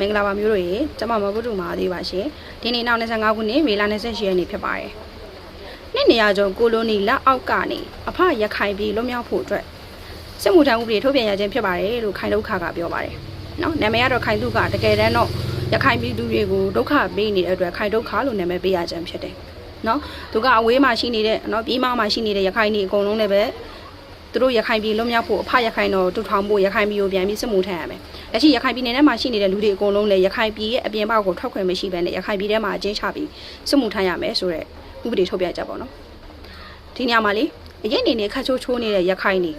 မင်္ဂလာပါမျိုးတို့ရေကျမမဘုဒ္ဓမာသေးပါရှင်ဒီနေ့နောက်25ခုနှစ်မေလ28ရက်နေ့ဖြစ်ပါတယ်နှစ်နေရာကျော်ကိုလိုနီလက်အောက်ကနေအဖရခိုင်ပြည်လွတ်မြောက်ဖို့အတွက်စစ်မှုထမ်းဥပဒေထုတ်ပြန်ရခြင်းဖြစ်ပါတယ်လို့ခိုင်ဒုက္ခကပြောပါတယ်နော်နာမည်ကတော့ခိုင်ဒုက္ခတကယ်တမ်းတော့ရခိုင်ပြည်သူတွေကိုဒုက္ခပေးနေတဲ့အတွက်ခိုင်ဒုက္ခလို့နာမည်ပေးရခြင်းဖြစ်တယ်နော်သူကအဝေးမှာရှိနေတဲ့နော်ပြည်မမှာရှိနေတဲ့ရခိုင်တွေအကုန်လုံးလည်းပဲ သူတို့ရခိုင်ပြည်လွတ်မြောက်ဖို့အဖရခိုင်တော်တူထောင်ဖို့ရခိုင်ပြည်ကိုပြန်ပြီးစစ်မှုထမ်းရမယ်။လက်ရှိရခိုင်ပြည်နယ်ထဲမှာရှိနေတဲ့လူတွေအကုန်လုံးလည်းရခိုင်ပြည်ရဲ့အပြင်ဘက်ကိုထွက်ခွင့်မရှိဘဲနဲ့ရခိုင်ပြည်ထဲမှာအကျဉ်းချပြီးစစ်မှုထမ်းရမယ်ဆိုတဲ့ဥပဒေထုတ်ပြန်ကြပါတော့။ဒီညမှာလေအရင်နေနေခတ်ချိုးချိုးနေတဲ့ရခိုင်နေ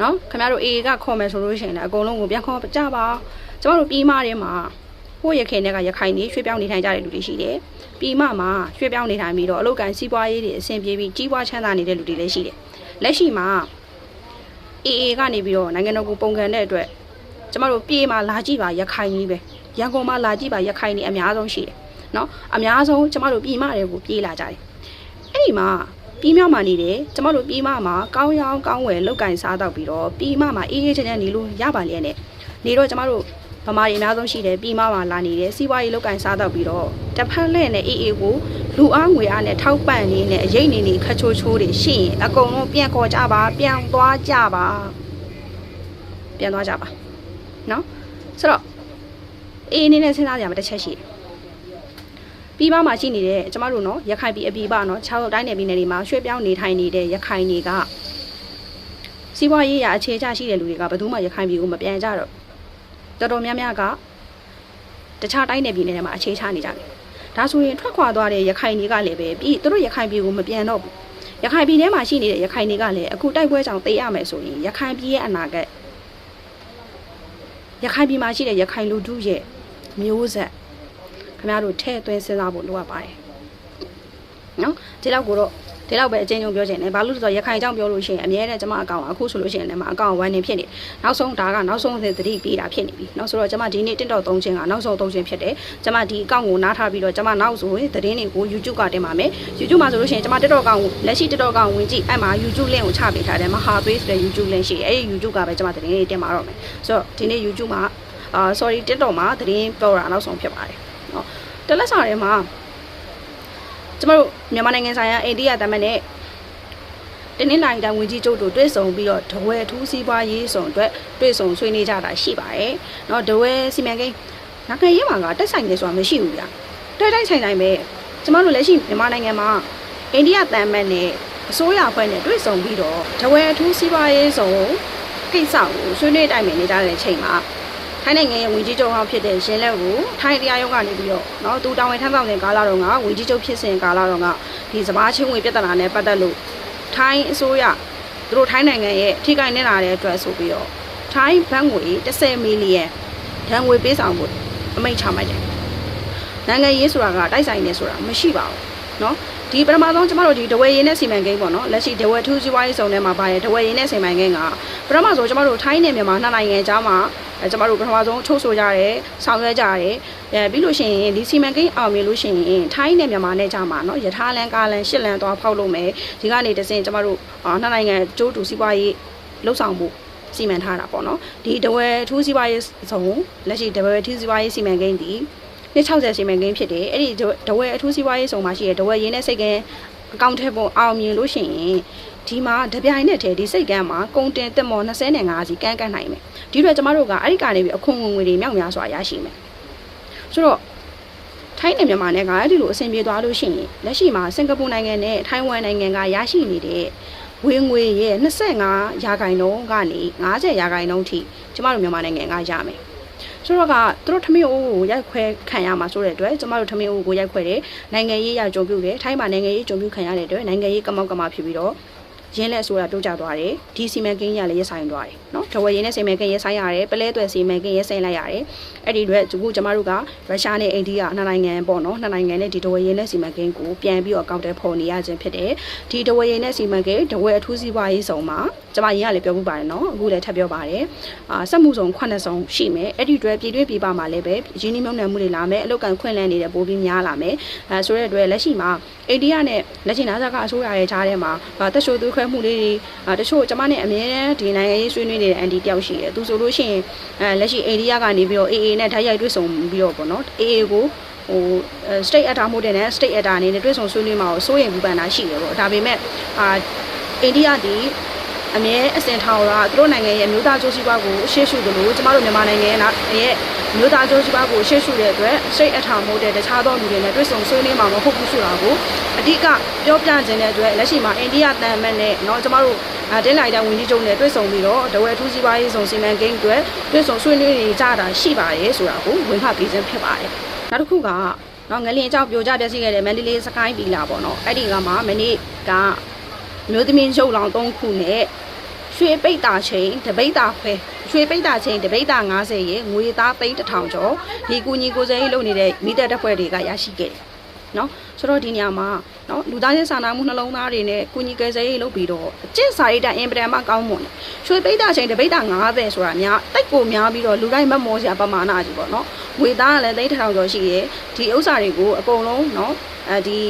နော်ခင်ဗျားတို့အေအေကခေါ်မယ်ဆိုလို့ရှိရင်လည်းအကုန်လုံးကိုပြန်ခေါ်ကြပါ။ကျမတို့ပြည်မထဲမှာဟိုရခဲနဲ့ကရခိုင်နေရွှေ့ပြောင်းနေထိုင်ကြတဲ့လူတွေရှိတယ်။ပြည်မမှာရွှေ့ပြောင်းနေထိုင်ပြီးတော့အလုပ်ကန်စီးပွားရေးတွေအဆင်ပြေပြီးကြီးပွားချမ်းသာနေတဲ့လူတွေလည်းရှိတယ်။ လက်ရှိမှာအေအေကနေပြီးတော့နိုင်ငံတော်ကိုပုံကန်တဲ့အတွက်ကျမတို့ပြေးမှာလာကြည့်ပါရခိုင်ကြီးပဲရန်ကုန်မှာလာကြည့်ပါရခိုင်ကြီးအများဆုံးရှိတယ်နော်အများဆုံးကျမတို့ပြည်မတွေကိုပြေးလာကြတယ်အဲ့ဒီမှာပြည်မြောက်မှာနေတယ်ကျမတို့ပြည်မမှာကောင်းရောင်းကောင်းဝယ်လောက်ကင်စားတော့ပြီးတော့ပြည်မမှာအေးအေးချမ်းချမ်းနေလို့ရပါလျက်နဲ့နေတော့ကျမတို့ ဗမာတွေအများဆုံးရှိတယ်ပြည်မမှာလာနေတယ်စီးပွားရေးလောက်ကင်စားတော့ပြီးတော့တစ်ဖက်လက်နဲ့အေးအေးကိုလူအားငွေအားနဲ့ထောက်ပံ့နေနဲ့အရေးနေနေခက်ချိုးချိုးတွေရှိရင်အကုန်လုံးပြန်ခေါ်ကြပါပြန်သွားကြပါပြန်သွားကြပါနော်ဆိုတော့အေးအနေနဲ့စဉ်းစားကြရမှာတစ်ချက်ရှိတယ်ပြီးပါမှာရှိနေတဲ့ကျမတို့နော်ရခိုင်ပြည်အပြည်ပါနော်6တိုင်းနယ်ပြည်နယ်တွေမှာရွှေ့ပြောင်းနေထိုင်နေတဲ့ရခိုင်တွေကစီးပွားရေးရအခြေချရှိတဲ့လူတွေကဘယ်သူမှရခိုင်ပြည်ကိုမပြန်ကြတော့ တော်တော်များများကတခြားတိုင်းနယ်ပြည်နယ်တွေမှာအခြေချနေကြတယ်ဒါဆိုရင်ထွက်ခွာသွားတဲ့ရခိုင်တွေကလည်းပဲပြီးသူတို့ရခိုင်ပြည်ကိုမပြန်တော့ဘူးရခိုင်ပြည်ထဲမှာရှိနေတဲ့ရခိုင်တွေကလည်းအခုတိုက်ပွဲကြောင့်တေးရမယ်ဆိုရင်ရခိုင်ပြည်ရဲ့အနာဂတ်ရခိုင်ပြည်မှာရှိတဲ့ရခိုင်လူထုရဲ့မျိုးဆက်ခင်ဗျားတို့ထဲ့သွင်းစဉ်းစားဖို့လိုအပ်ပါတယ်နော်ဒီလောက်ကိုတော့ ဒီလောက်ပဲအချင်းချင်းပြောချင်တယ်ဘာလို့လဲဆိုတော့ရခိုင်အကြောင်းပြောလို့ရှိရင်အများနဲ့ကျွန်မအကောင်အခုဆိုလို့ရှိရင်လည်းမအကောင်ဝိုင်းနေဖြစ်နေနောက်ဆုံးဒါကနောက်ဆုံးသတိပေးတာဖြစ်နေပြီနောက်ဆိုတော့ကျွန်မဒီနေ့တက်တော့၃ချင်းကနောက်ဆုံး၃ချင်းဖြစ်တယ်ကျွန်မဒီအကောင်ကိုနားထားပြီးတော့ကျွန်မနောက်ဆိုရင်သတင်းတွေကို YouTube ကတင်ပါမယ် YouTube မှာဆိုလို့ရှိရင်ကျွန်မတက်တော့ကောင်ကိုလက်ရှိတက်တော့ကောင်ဝင်ကြည့်အဲ့မှာ YouTube link ကိုချပေးထားတယ်မဟာ base တဲ့ YouTube link ရှိတယ်အဲ့ဒီ YouTube ကပဲကျွန်မသတင်းတွေတင်ပါတော့မယ်ဆိုတော့ဒီနေ့ YouTube မှာအာ sorry TikTok မှာသတင်းပြောတာနောက်ဆုံးဖြစ်ပါတယ်เนาะတလက်စာထဲမှာ ကျမတို့မြန်မာနိုင်ငံဆိုင်ရာအိန္ဒိယသမ္မတနဲ့တနင်္လာနေ့တိုင်းဝင်ကြီးချုပ်တို့တွေ့ဆုံပြီးတော့ဒဝဲထူးစီးပွားရေးဆောင်အတွက်တွေ့ဆုံဆွေးနွေးကြတာရှိပါတယ်။နော်ဒဝဲစီမံကိန်းနိုင်ငံရေးမှာကတက်ဆိုင်နေဆိုတာမရှိဘူးဗျာ။တိုက်တိုက်ဆိုင်ဆိုင်ပဲကျမတို့လက်ရှိမြန်မာနိုင်ငံမှာအိန္ဒိယတန်မတ်နဲ့အစိုးရအဖွဲ့နဲ့တွေ့ဆုံပြီးတော့ဒဝဲထူးစီးပွားရေးဆောင်ကိစ္စကိုဆွေးနွေးတိုင်ပင်နေကြတဲ့အချိန်မှာ ထိုင်းနိုင်ငံရဲ့ဝင်ကြီးချုပ်ဟောင်းဖြစ်တဲ့ရှင်လက်ကိုထိုင်းတရားရုံးကနေပြီးတော့เนาะသူတာဝန်ထမ်းဆောင်တဲ့ကာလတော့ကဝင်ကြီးချုပ်ဖြစ်စဉ်ကာလတော့ကဒီစပားချင်းဝင်ပြဿနာနဲ့ပတ်သက်လို့ထိုင်းအစိုးရသူတို့ထိုင်းနိုင်ငံရဲ့ထိခိုက်နေလာတဲ့အတွက်ဆိုပြီးတော့ထိုင်းဘဏ်ငွေ10မီလီယံဒဏ်ငွေပေးဆောင်ဖို့အမိန့်ချမှတ်တယ်နိုင်ငံရေးဆိုတာကတိုက်ဆိုင်နေဆိုတာမရှိပါဘူးเนาะ ဒီပထမဆုံးကျမတို့ဒီဒဝဲရင်းနဲ့စီမံကိန်းပေါ့နော်လက်ရှိဒဝဲထူးစီးပွားရေးဆောင်ထဲမှာပါတဲ့ဒဝဲရင်းနဲ့စီမံကိန်းကပထမဆုံးကျမတို့ထိုင်းနဲ့မြန်မာနှစ်နိုင်ငံကြားမှာအဲကျမတို့ပထမဆုံးထုတ်ဆိုကြရဲဆောင်ရွက်ကြရဲအဲပြီးလို့ရှိရင်ဒီစီမံကိန်းအောင်မြင်လို့ရှိရင်ထိုင်းနဲ့မြန်မာနဲ့ကြားမှာနော်ယထာလန်ကားလန်ရှစ်လန်သွားဖောက်လို့မယ်ဒီကနေတစင်ကျမတို့အာနှစ်နိုင်ငံကျိုးတူစီးပွားရေးလှုပ်ဆောင်မှုစီမံထားတာပေါ့နော်ဒီဒဝဲထူးစီးပွားရေးဆောင်လက်ရှိဒဝဲထူးစီးပွားရေးစီမံကိန်းဒီ နှစ်60စီမံကိန်းဖြစ်တယ်အဲ့ဒီဒဝဲအထူးစီးပွားရေးဆောင်မှာရှိတဲ့ဒဝဲရင်းနဲ့စိတ်ကန်းအကောင့်ထဲပုံအောင်မြင်လို့ရှိရင်ဒီမှာတပြိုင်နက်တည်းဒီစိတ်ကန်းမှာကုန်တင်တက်မော်25စီကန်းကန်းနိုင်မယ်ဒီတော့ကျမတို့ကအဲ့ဒီကနေပြီးအခွန်ဝင်ငွေတွေမြောက်များစွာရရှိမယ်ဆိုတော့ထိုင်းနဲ့မြန်မာနဲ့ကအဲ့ဒီလိုအဆင်ပြေသွားလို့ရှိရင်လက်ရှိမှာစင်ကာပူနိုင်ငံနဲ့ထိုင်းဝမ်နိုင်ငံကရရှိနေတဲ့ဝင်ငွေရဲ့25ရာခိုင်နှုန်းကနေ50ရာခိုင်နှုန်းထိကျမတို့မြန်မာနိုင်ငံကရမယ် ဆိုတော့ကသူတို့ထမင်းအိုးကိုရိုက်ခွဲခံရမှာဆိုတဲ့အတွက်ကျမတို့ထမင်းအိုးကိုရိုက်ခွဲတယ်နိုင်ငံရေးရကြုံပြုတယ်ထိုင်းမှာနိုင်ငံရေးကြုံပြုခံရတဲ့အတွက်နိုင်ငံရေးကမောက်ကမဖြစ်ပြီးတော့ ရင်းလက်ဆိုတာတိုးကျသွားတယ်ဒီစီမံကိန်းကြီးကလည်းရပ်ဆိုင်သွားတယ်နော်တဝယ်ရင်းနဲ့စီမံကိန်းရပ်ဆိုင်ရတယ်ပလဲသွယ်စီမံကိန်းရပ်ဆိုင်လိုက်ရတယ်အဲ့ဒီအတွက်ဒီခုကျမတို့ကရုရှားနဲ့အိန္ဒိယနှစ်နိုင်ငံပေါ့နော်နှစ်နိုင်ငံနဲ့ဒီတဝယ်ရင်းနဲ့စီမံကိန်းကိုပြန်ပြီးတော့အကောင့်တဲဖော်နေရခြင်းဖြစ်တယ်ဒီတဝယ်ရင်းနဲ့စီမံကိန်းတဝယ်အထူးစီးပွားရေးဆောင်မှာကျမရင်းကလည်းပြောမှုပါတယ်နော်အခုလည်းထပ်ပြောပါတယ်အာစက်မှုဆောင်9ဆောင်ရှိမယ်အဲ့ဒီအတွက်ပြည်တွင်းပြည်ပမှာလည်းပဲရင်းနှီးမြှုပ်နှံမှုတွေလာမယ်အလုပ်ကန်ခွင့်လန်းနေတဲ့ပိုးပြီးများလာမယ်အဲဆိုတဲ့အတွက်လက်ရှိမှာအိန္ဒိယနဲ့လက်ရှိနာဇာကအစိုးရရဲ့ကြားထဲမှာတက်ရှိုးသူခခွဲမှုလေးတွေအာတချို့ကျမနဲ့အမြဲတမ်းဒီနိုင်ငံရေးဆွေးနွေးနေတဲ့အန်တီတယောက်ရှိတယ်သူဆိုလို့ရှိရင်အဲလက်ရှိအိန္ဒိယကနေပြီးတော့ AA နဲ့ဓာတ်ရိုက်တွေ့ဆုံပြီးတော့ပေါ့နော် AA ကိုဟို state actor မို့တဲ့နဲ့ state actor အနေနဲ့တွေ့ဆုံဆွေးနွေးမှာကိုစိုးရင်ဘူးပန်တာရှိတယ်ပေါ့ဒါပေမဲ့အာအိန္ဒိယဒီ အမြဲအစင်ထောင်ကသူတို့နိုင်ငံရဲ့အမျိုးသားကျိုးစီးပွားကိုရှေ့ရှုသလိုကျမတို့မြန်မာနိုင်ငံရဲ့အမျိုးသားကျိုးစီးပွားကိုရှေ့ရှုတဲ့အတွက်စိတ်အထောင်မို့တဲ့တခြားသောလူတွေနဲ့တွေ့ဆုံဆွေးနွေးမှာမဟုတ်ဘူးဆိုတာကိုအဓိကပြောပြခြင်းတဲ့အတွက်လက်ရှိမှာအိန္ဒိယတန်မတ်နဲ့เนาะကျမတို့အတင်းလိုက်တဲ့ဝန်ကြီးချုပ်နဲ့တွေ့ဆုံပြီးတော့တဝဲထူးစီးပွားရေးဆောင်စီမံကိန်းအတွက်တွေ့ဆုံဆွေးနွေးနေကြတာရှိပါတယ်ဆိုတာကိုဝင်ဖတ်ပေးခြင်းဖြစ်ပါတယ်နောက်တစ်ခုကနော်ငလင်အကြောင်းပြိုကျပြည့်စည်ခဲ့တဲ့မန္တလေးစကိုင်းပီလာပေါ့နော်အဲ့ဒီကမှမနေ့က မျိုးသမီးရုပ်လောင်၃ခုနဲ့ရွှေပိတ်တာချိန်တပိတ်တာခွဲရွှေပိတ်တာချိန်တပိတ်တာ90ရေငွေသားသိန်းတစ်ထောင်ကျော်ဒီကူညီကိုယ်စားရေးလုပ်နေတဲ့မိသက်တပ်ဖွဲ့တွေကရရှိခဲ့တယ်နော်ဆိုတော့ဒီနေရာမှာနော်လူသားချင်းစာနာမှုနှလုံးသားတွေနဲ့ကုညီကယ်ဆယ်ရေးလုပ်ပြီးတော့အကျင့်စာရိတ္တအင်ပဒံမကောင်းမွန်တယ်ရွှေပိတ်တာချိန်တပိတ်တာ90ဆိုတာများတိတ်ကိုများပြီးတော့လူတိုင်းမမောစရာပမာဏကြီးပေါ့နော်ငွေသားကလည်းသိန်းတစ်ထောင်ကျော်ရှိရဲဒီဥစ္စာတွေကိုအကုန်လုံးနော်အဲဒီ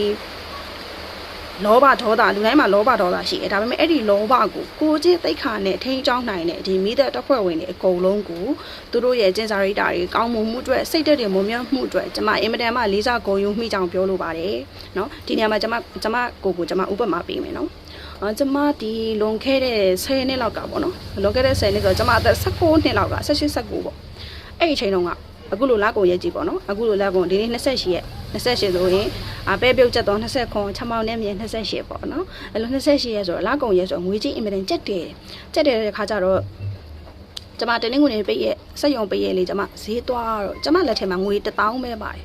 လောဘဒေါသလူတိုင်းမှာလောဘဒေါသရှိတယ်ဒါပေမဲ့အဲ့ဒီလောဘကိုကိုချင်းတိတ်ခါနဲ့ထိန်းချောင်းနိုင်တဲ့ဒီမိသက်တပ်ဖွဲ့ဝင်တွေအကုန်လုံးကိုသူတို့ရဲ့ကျင့်စာရိတ္တတွေကောင်းမွန်မှုအတွက်စိတ်တက်တွေမွန်မြတ်မှုအတွက်ကျွန်မအင်မတန်မှလေးစားဂုဏ်ယူမိကြောင်ပြောလိုပါတယ်เนาะဒီနေရာမှာကျွန်မကျွန်မကိုကိုကျွန်မဥပမာပေးမယ်เนาะအော်ကျွန်မဒီလွန်ခဲ့တဲ့10နှစ်လောက်ကပေါ့နော်လွန်ခဲ့တဲ့10နှစ်ဆိုတော့ကျွန်မအသက်16နှစ်လောက်က18 19ပေါ့အဲ့ဒီအချိန်တုန်းက အခုလိုလက်ကုန်ရဲ့ကြီးပေါ့နော်အခုလိုလက်ကုန်ဒီနေ့28ရက်28ဆိုရင်အပဲပြုတ်ချက်တော့20ခွန်ချမောင်းနဲ့မြေ28ပေါ့နော်အဲ့လို28ရက်ဆိုတော့လက်ကုန်ရဲ့ဆိုငွေကြီးအင်မတန်ကြက်တယ်ကြက်တယ်တဲ့ခါကျတော့ကျမတနင်္ဂနွေပိတ်ရဲ့စက်ရုံပိတ်ရဲ့လေကျမဈေးသွားတော့ကျမလက်ထဲမှာငွေ1000ပဲပါတယ်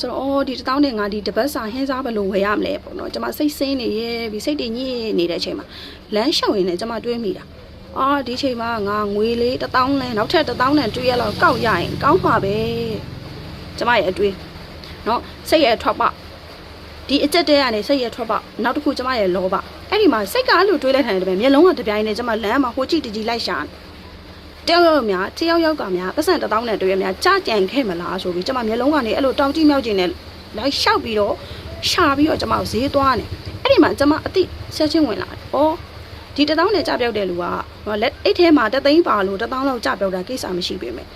ဆိုတော့အော်ဒီ1000နဲ့ငါဒီတပတ်စာဟင်းစားဘယ်လိုဝယ်ရမလဲပေါ့နော်ကျမစိတ်ဆင်းနေရဲ့ပြီးစိတ်တည်ညစ်နေတဲ့အချိန်မှာလမ်းလျှောက်ရင်းနဲ့ကျမတွေးမိတာ အာဒီချိန်မှာငါငွေလေး1000လဲနောက်ထပ်1000နဲ့တွေးရတော့ကောက်ရရင်ကောင်းမှာပဲကျမရဲ့အတွေးเนาะစိတ်ရဲ့ထွက်ပဒီအကျက်တဲကနေစိတ်ရဲ့ထွက်ပနောက်တစ်ခုကျမရဲ့လောဘအဲ့ဒီမှာစိတ်ကအဲ့လိုတွေးလိုက်ထိုင်တယ်ပဲမျက်လုံးကတပြိုင်နဲ့ကျမလမ်းမှာဟိုကြည့်တကြီးလိုက်ရှာတယောက်ယောက်များတယောက်ယောက်ကများပတ်စံ1000နဲ့တွေးရများကြာကြံခဲ့မလားဆိုပြီးကျမမျက်လုံးကနေအဲ့လိုတောင်ကြည့်မြောက်ကျင်နဲ့လိုက်လျှောက်ပြီးတော့ရှာပြီးတော့ကျမကိုဈေးသွားနေအဲ့ဒီမှာကျမအတိဆက်ချင်းဝင်လာတယ်ဩဒီတထောင်နဲ့ကြပြောက်တဲ့လူက လက်အိတ်ထဲမှာတသိန်းပါလို့တထောင်လောက်ကြပြောက်တာကိစ္စမရှိပေမဲ့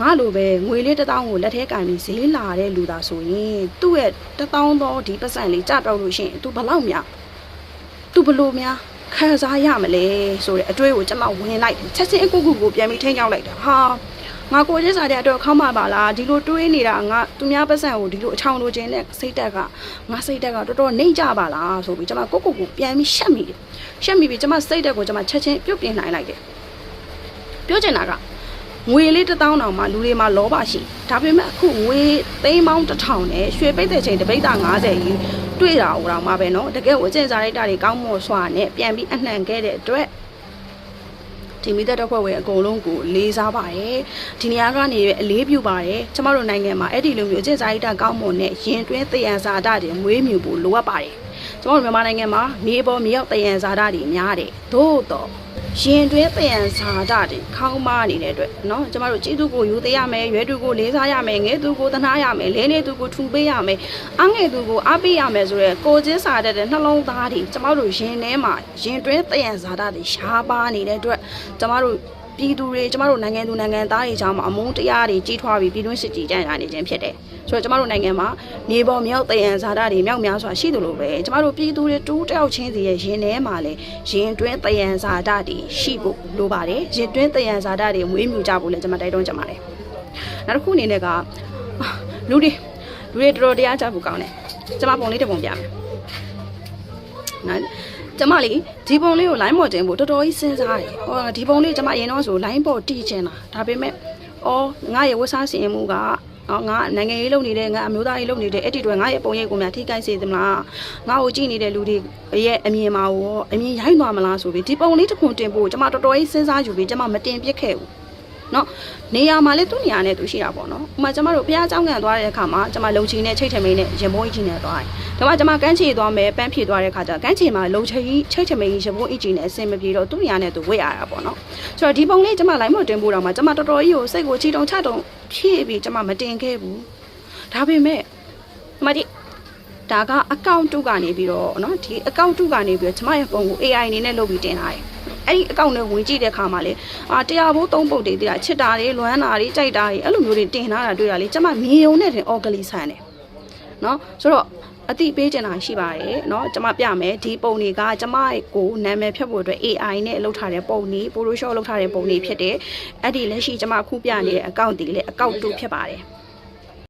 ငါလိုပဲငွေလေးတထောင်ကိုလက်ထဲကင်ပြီးဈေးလာတဲ့လူသားဆိုရင်သူ့ရဲ့တထောင်သောဒီပတ်စံလေးကြပြောက်လို့ရှိရင် तू ဘလောက်များ तू ဘလို့များခံစားရမလဲဆိုတဲ့အတွေ့ကိုကျွန်မဝင်လိုက်တယ်ချက်ချင်းအကုကုကိုပြန်ပြီးထိန်းချောက်လိုက်တာဟာ ငါကိုကျစားတဲ့အတွက်ခေါင်းမပါလားဒီလိုတွေးနေတာငါသူများပတ်စံကိုဒီလိုအချောင်လိုခြင်းနဲ့စိတ်တက်ကငါစိတ်တက်ကတော်တော်နှိမ့်ကြပါလားဆိုပြီးကျွန်မကိုကိုကိုပြန်ပြီးရှက်မိတယ်ရှက်မိပြီးကျွန်မစိတ်တက်ကိုကျွန်မချက်ချင်းပြုတ်ပြင်နိုင်လိုက်တယ်ပြောချင်တာကငွေလေးတစ်သောင်းတောင်မှလူတွေမှာလောဘရှိဒါပေမဲ့အခုငွေသိန်းပေါင်းတစ်ထောင်နဲ့ရွှေပိတ်တဲ့ချိန်တပိတ်တာ90ကြီးတွေ့တာဟိုတော့မှပဲเนาะတကယ်ကိုအကျင့်စာရိတ္တတွေကောင်းမွန်စွာနဲ့ပြန်ပြီးအနှံခဲ့တဲ့အတွက် ဒီမိသက်တော့ဖွဲ့ဝင်အကုန်လုံးကိုလေးစားပါတယ်ဒီနေရာကနေအလေးပြုပါတယ်ကျမတို့နိုင်ငံမှာအဲ့ဒီလိုမျိုးအကျင့်စာရိတ္တကောင်းမွန်တဲ့ရင်တွင်းတယံဇာတတွေမွေးမြူဖို့လိုအပ်ပါတယ်ကျမတို့မြန်မာနိုင်ငံမှာမြေပေါ်မြေရောက်တယံဇာတတွေများတယ်သို့တော့ ရင်တွင်းတယံဇာတတွေခေါင်းမာနေတဲ့အတွက်เนาะကျမတို့ကျေးဇူးကိုယူသေးရမယ်ရွယ်သူကိုလေးစားရမယ်ငယ်သူကိုသနာရမယ်လဲနေသူကိုထူပေးရမယ်အငယ်သူကိုအားပေးရမယ်ဆိုရဲကိုချင်းစာတတ်တဲ့နှလုံးသားတွေကျမတို့ရင်ထဲမှာရင်တွင်းတယံဇာတတွေရှားပါနေတဲ့အတွက်ကျမတို့ ပြည်သူတွေကျမတို့နိုင်ငံသူနိုင်ငံသားတွေကြောင့်အမုန်းတရားတွေကြီးထွားပြီးပြည်တွင်းစစ်ကြီးကြံ့ရနေခြင်းဖြစ်တယ်။ဆိုတော့ကျမတို့နိုင်ငံမှာမြေပေါ်မြောက်တယံဇာတာတွေမြောက်များစွာရှိသလိုပဲကျမတို့ပြည်သူတွေတူးတယောက်ချင်းစီရဲ့ရင်ထဲမှာလည်းရင်တွင်းတယံဇာတာတွေရှိဖို့လိုပါတယ်။ရင်တွင်းတယံဇာတာတွေမွေးမြူကြဖို့လည်းကျမတိုက်တွန်းကြပါတယ်။နောက်တစ်ခုအနေနဲ့ကလူတွေလူတွေတော်တော်တရားကြဖို့ကောင်းတယ်။ကျမပုံလေးတစ်ပုံပြမယ်။နော် ကျမလေးဒီပုံလေးကို line ပေါ်တင်ဖို့တော်တော်ကြီးစဉ်းစားတယ်။ဟောဒီပုံလေးကျမရင်တော့ဆို line ပေါ်တီးချင်တာဒါပေမဲ့အော်ငါရဲ့ဝတ်စားစီရင်မှုကနော်ငါနိုင်ငံရေးလုပ်နေတဲ့ငါအမျိုးသားရေးလုပ်နေတဲ့အဲ့ဒီတွေငါရဲ့ပုံရိပ်ကိုများထိခိုက်စေသမလားငါ့ကိုကြည့်နေတဲ့လူတွေရဲ့အမြင်မှာရောအမြင်ရိုက်သွားမလားဆိုပြီးဒီပုံလေးတစ်ခုတင်ဖို့ကျမတော်တော်ကြီးစဉ်းစားယူပြီးကျမမတင်ပြစ်ခဲ့ဘူး နော်နေရာမှာလေသူ့နေရာနဲ့သူရှိတာပေါ့နော်ဥပမာကျမတို့ဘုရားเจ้าကန်သွားတဲ့အခါမှာကျမလုံချီနဲ့ချိတ်ထမိန်နဲ့ရင်ဘုံကြီးနဲ့သွားတယ်ဒါမှကျမကန်းချီသွားမယ်ပန်းဖြေသွားတဲ့အခါကျကန်းချီမှာလုံချီချိတ်ထမိန်ရင်ဘုံကြီးနဲ့အဆင်မပြေတော့သူ့နေရာနဲ့သူဝတ်ရတာပေါ့နော်ဆိုတော့ဒီပုံလေးကျမလိုက်မတင်ဖို့တော့မှကျမတော်တော်ကြီးကိုစိတ်ကိုချီတုံချတုံဖြည့်ပြီးကျမမတင်ခဲ့ဘူးဒါပေမဲ့မဒီ ဒါက account 2ကနေပြီးတော့เนาะဒီ account 2ကနေပြီးတော့ကျမရဲ့ပုံကို AI အနေနဲ့လုပ်ပြီးတင်လာတယ် အဲ့ဒီ account နဲ့ဝင်ကြည့်တဲ့အခါမှာလေအာတရားဘိုးသုံးပုတ်တွေတည်းတာချစ်တာတွေလွမ်းတာတွေကြိုက်တာတွေအဲ့လိုမျိုးတွေတင်လာတာတွေ့ရလေကျမမြင်ုံနဲ့တင် orgally ဆန်တယ်เนาะဆိုတော့အတိပေးချင်တာရှိပါတယ်เนาะကျွန်မပြမယ်ဒီပုံတွေကကျွန်မကိုနာမည်ဖြတ်ဖို့အတွက် AI နဲ့လုပ်ထားတဲ့ပုံတွေ Photoshop လုပ်ထားတဲ့ပုံတွေဖြစ်တယ်အဲ့ဒီလက်ရှိကျွန်မခုပြနေတဲ့ account တွေလည်း account 2ဖြစ်ပါတယ်